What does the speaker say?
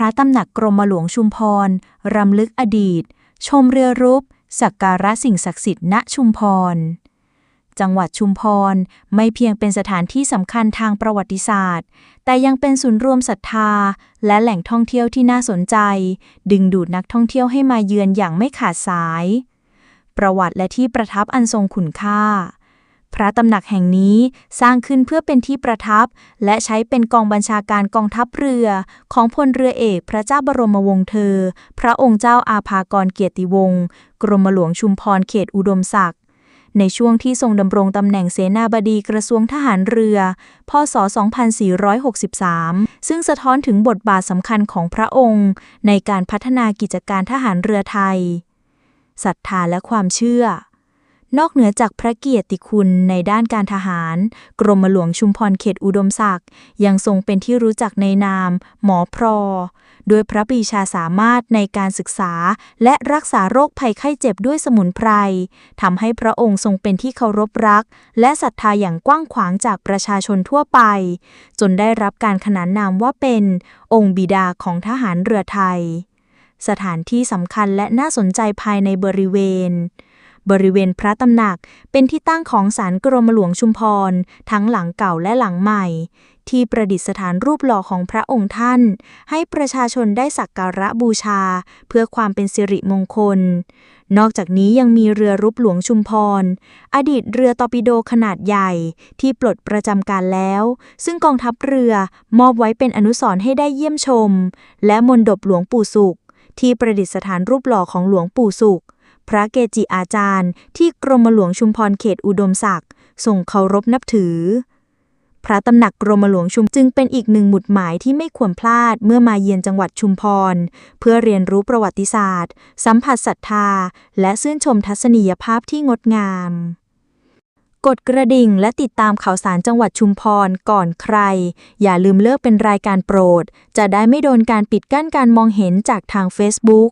ระตำหนักกรมหลวงชุมพร รำลึกอดีต ชมเรือรุบสักการะสิ่งศักดิ์สิทธิ์ณชุมพร จังหวัดชุมพรไม่เพียงเป็นสถานที่สำคัญทางประวัติศาสตร์ แต่ยังเป็นศูนย์รวมศรัทธา และแหล่งท่องเที่ยวที่น่าสนใจ ดึงดูดนักท่องเที่ยวให้มาเยือนอย่างไม่ขาดสาย ประวัติและที่ประทับอันทรงคุณค่า พระตำหนักแห่งนี้สร้างขึ้นเพื่อเป็นที่ประทับ และใช้เป็นกองบัญชาการกองทัพเรือ ของพลเรือเอกพระเจ้าบรมวงศ์เธอ พระองค์เจ้าอาภากรเกียรติวงศ์กรมหลวงชุมพรเขตอุดมศักดิ์ในช่วงที่ทรงดำรงตำแหน่งเสนาบดีกระทรวงทหารเรือ พศ 2463 ซึ่งสะท้อนถึงบทบาทสำคัญของพระองค์ ในการพัฒนากิจการทหารเรือไทยศรัทธาและความเชื่อ นอกเหนือจากพระเกียรติคุณในด้านการทหาร กรมหลวงชุมพรเขตอุดมศักดิ์ยังทรงเป็นที่รู้จักในนาม หมอพรอด้วยพระปีชาสามารถในการศึกษา และรักษาโรคภัยไข้เจ็บด้วยสมุนไพรทำให้พระองค์ทรงเป็นที่เคารพรัก และศรัทธาอย่างกว้างขวางจากประชาชนทั่วไป จนได้รับการขนานนามว่าเป็นองค์บิดาของทหารเรือไทย สถานที่สำคัญและน่าสนใจภายในบริเวณ บริเวณพระตำหนักเป็นที่ตั้งของศาลกรมหลวงชุมพร ทั้งหลังเก่าและหลังใหม่ ที่ประดิษฐานรูปหล่อของพระองค์ท่าน ให้ประชาชนได้สักการะบูชา เพื่อความเป็นสิริมงคล นอกจากนี้ยังมีเรือรุบหลวงชุมพร อดีตเรือตอปิโดขนาดใหญ่ที่ปลดประจำการแล้ว ซึ่งกองทัพเรือมอบไว้เป็นอนุสรณ์ให้ได้เยี่ยมชม และมนดบหลวงปู่สุขที่ประดิษฐานรูปหล่อของหลวงปู่สุข พระเกจิอาจารย์ ที่กรมหลวงชุมพรเขตอุดมศักดิ์ทรงเคารพนับถือ พระตำหนักกรมหลวงชุมจึงเป็นอีกหนึ่งหมุดหมายที่ไม่ควรพลาดเมื่อมาเยือนจังหวัดชุมพร เพื่อเรียนรู้ประวัติศาสตร์ สัมผัสศรัทธา และชื่นชมทัศนียภาพที่งดงาม กดกระดิ่งและติดตามข่าวสารจังหวัดชุมพรก่อนใคร อย่าลืมเลิกเป็นรายการโปรด จะได้ไม่โดนการปิดกั้นการมองเห็นจากทาง Facebook